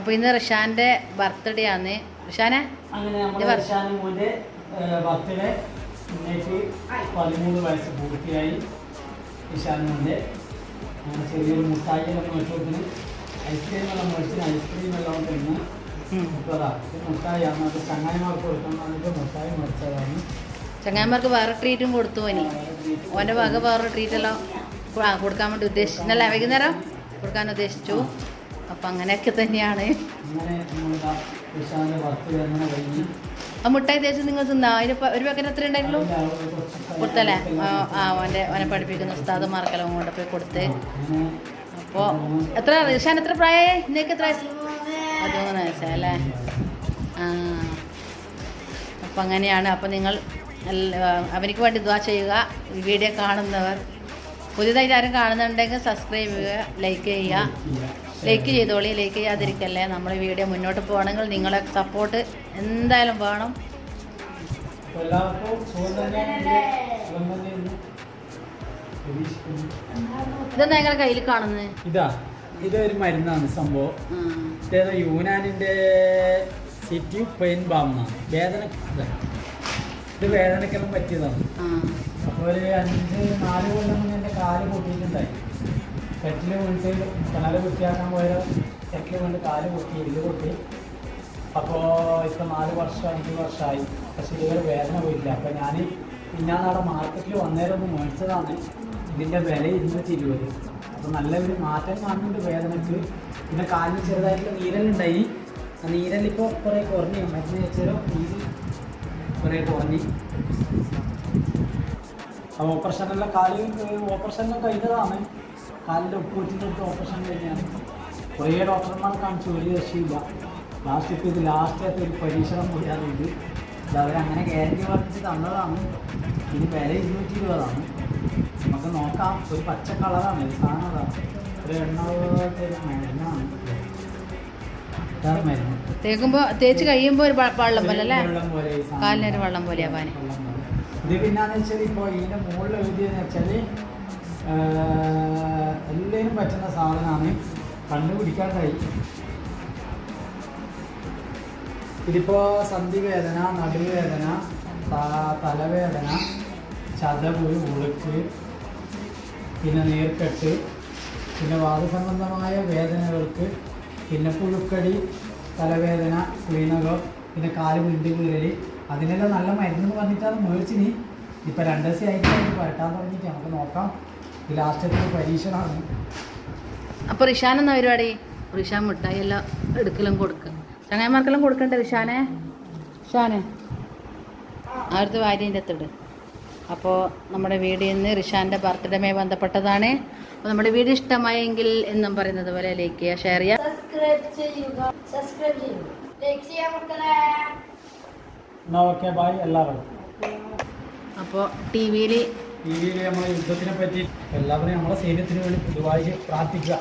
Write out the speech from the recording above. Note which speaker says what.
Speaker 1: അപ്പോൾ ഇന്ന് റിഷാന്റെ ബർത്ത്ഡേ ആണ്. റിഷാനെ?
Speaker 2: ബർത്ത്ഡേ പതിമൂന്ന് വയസ്സ് പൂർത്തിയായി ചെറിയൊരു മുട്ടായി എല്ലാം ഐസ്ക്രീം എല്ലാം മേടിച്ചിന് ഐസ്ക്രീം എല്ലാം തിന്ന് അത് ചങ്ങായിമാർക്ക് കൊടുക്കാൻ വേണ്ടിയിട്ട് മുട്ടായി മേടിച്ചതാണ്.
Speaker 1: ചങ്ങായിമാർക്ക് വേറെ ട്രീറ്റും കൊടുത്തു ഇനി. ഓന്റെ വക വേറെ ട്രീറ്റ് എല്ലാം കൊടുക്കാൻ വേണ്ടി ഉദ്ദേശിച്ചു. വൈകുന്നേരം? കൊടുക്കാൻ ഉദ്ദേശിച്ചു. അപ്പം അങ്ങനെയൊക്കെ തന്നെയാണ്. മുട്ടായി തേച്ച് നിങ്ങൾ തിന്നാ? അതിന് ഒരു പാക്കറ്റ് എത്ര ഉണ്ടായിട്ടുള്ളൂ കൊടുത്തല്ലേ? ആ, അവന്റെ അവനെ പഠിപ്പിക്കുന്ന ഉസ്താദുമാർക്കെല്ലാം കൊണ്ട് പോയി കൊടുത്ത്. അപ്പോൾ എത്ര റിഷാൻ എത്ര പ്രായേ ഇന്നേക്ക് എത്ര വയസ്സ്? പതിമൂന്ന് വയസ്സല്ലേ ആ. അപ്പം അങ്ങനെയാണ്. അപ്പം നിങ്ങൾ അവനിക്ക് വേണ്ടി ദ്വാ ചെയ്യുക. ഈ വീഡിയോ കാണുന്നവർ പുതിയതായിട്ട് ആരും കാണുന്നുണ്ടെങ്കിൽ സബ്സ്ക്രൈബ് ചെയ്യുക ലൈക്ക് ചെയ്യുക. ലൈക്ക് ചെയ്തോളി ലൈക്ക് ചെയ്യാതിരിക്കല്ലേ? നമ്മൾ വീഡിയോ മുന്നോട്ട് പോകണമെങ്കിൽ നിങ്ങളെ സപ്പോർട്ട് എന്തായാലും വേണം. ഇതെന്താ നിങ്ങളുടെ കയ്യിൽ കാണുന്നത്
Speaker 2: ഇതാ ഇതൊരു മരുന്നാണ് സംഭവം. യൂനാനിന്റെ സിറ്റി പെയിൻ ബാമാണ് വേദന ഇതാ. വേദനക്കെല്ലാം പറ്റിയതാണ്. ഒരു അഞ്ച് നാല് കൊല്ലം മുന്നേ എന്റെ കാൽ പൊട്ടിയിട്ടുണ്ടായി. കെറ്റിൽ വിളിച്ച് കിണറ് വൃത്തിയാക്കാൻ പോയ കെറ്റിൽ കൊണ്ട് കാൽ പൊട്ടി എല്ല് പൊട്ടി. അപ്പോൾ ഇപ്പോൾ നാല് വർഷം അഞ്ച് വർഷമായി. പക്ഷേ ഇതുവരെ വേദന പോയില്ല അപ്പോൾ ഞാൻ പിന്നാളവിടെ മാർക്കറ്റിൽ വന്നേരം ഒന്ന് മേടിച്ചതാണ്. ഇതിന്റെ വില ഇരുന്നൂറ്റി ഇരുപത്. അപ്പോൾ നല്ലൊരു മാറ്റം കാണുന്നുണ്ട് വേദനയ്ക്ക് പിന്നെ കാലിന് ചെറുതായിട്ടുള്ള നീരലുണ്ടായി. ആ നീരലിപ്പോൾ കുറേ കുറഞ്ഞു. മരുന്ന് വെച്ചാലോ നീര് കുറേ കുറഞ്ഞ്. ഓപ്പറേഷനെല്ലാം കാൽ ഓപ്പറേഷനെല്ലാം കഴിഞ്ഞതാണ്. കാലിന്റെ ഉപ്പൂറ്റിന്റെ അടുത്ത് ഓപ്പറേഷൻ കഴിഞ്ഞാണ് കുറേ ഡോക്ടർമാർ കാണിച്ചു ഒരു രക്ഷയില്ല. ലാസ്റ്റ് ഇപ്പോൾ ഇത് ലാസ്റ്റത്തെ ഒരു പരീക്ഷണം കൂടിയാണ് ഇത്. ഇത് അവരങ്ങനെ ഗ്യാരണ്ടി വർദ്ധിച്ച് തന്നതാണ്. ഇത് വില ഇരുന്നൂറ്റി ഇരുപതാണ് നമുക്ക് നോക്കാം ഒരു പച്ച കളറാണ് ഒരു സാധനം അതാണ്. ഒരു എണ്ണത്തെ ഒരു മരുന്നാണ്.
Speaker 1: തേക്കുമ്പോൾ തേച്ച് കഴിയുമ്പോൾ ഒരു വെള്ളം പോലെ അല്ലേ? കാലിനൊരു വെള്ളം പോലെ ആവാന്.
Speaker 2: ഇത് പിന്നാന്ന് വെച്ചാൽ ഇപ്പോൾ ഇതിന്റെ മുകളിൽ എഴുതിയെന്ന് വെച്ചാൽ എല്ലാവരും പറ്റുന്ന സാധനമാണ് കണ്ടുപിടിക്കാൻ കഴിയും ഇതിപ്പോൾ സന്ധിവേദന നടുവേദന തലവേദന ചതവ് ഉളുക്ക് പിന്നെ നീർക്കെട്ട് പിന്നെ വാദസംബന്ധമായ വേദനകൾക്ക് പിന്നെ പുഴുക്കടി തലവേദന ക്ലീനകൾ പിന്നെ കാൽ വിണ്ട് അതിനെല്ലാം നല്ല മരുന്ന് പറഞ്ഞിട്ടാണ് മേടിച്ചിന് ഇപ്പം രണ്ട് ദിവസം ആയിട്ട് വരട്ടാൻ പരട്ടാൻ തുടങ്ങിയിട്ട് നമുക്ക് നോക്കാം. ഇത് ലാസ്റ്റത്തെ പരീക്ഷണമാണ്
Speaker 1: അപ്പോൾ റിഷാൻ എന്നാ പരിപാടി? റിഷാൻ മിഠായി എല്ലാം എടുക്കലും കൊടുക്കും. ചങ്ങായിമാർക്കെല്ലാം കൊടുക്കണ്ടേ റിഷാനെ? റിഷാനെ? അടുത്ത് വാര്യന്റെ അത്തിട് അപ്പോൾ നമ്മുടെ വീഡിയോ ഇന്ന് റിഷാന്റെ ബർത്ത്ഡേമായി ബന്ധപ്പെട്ടതാണ്. അപ്പോൾ നമ്മുടെ വീഡിയോ ഇഷ്ടമായെങ്കിൽ എന്നും പറയുന്നത് പോലെ ലൈക്ക് ചെയ്യുക ഷെയർ ചെയ്യുക.
Speaker 3: സബ്സ്ക്രൈബ് ചെയ്യുക. സബ്സ്ക്രൈബ് ചെയ്യുക. ലൈക്ക് ചെയ്യാൻ മക്കളെ.
Speaker 2: എന്നാ ഓക്കെ ബൈ എല്ലാവരും.
Speaker 1: അപ്പോൾ ടി വിയിൽ
Speaker 2: ടി വിയിൽ നമ്മളെ യുദ്ധത്തിനെ പറ്റി എല്ലാവരും നമ്മളെ സൈന്യത്തിന് വേണ്ടി പൊതുവായി പ്രാർത്ഥിക്കുക.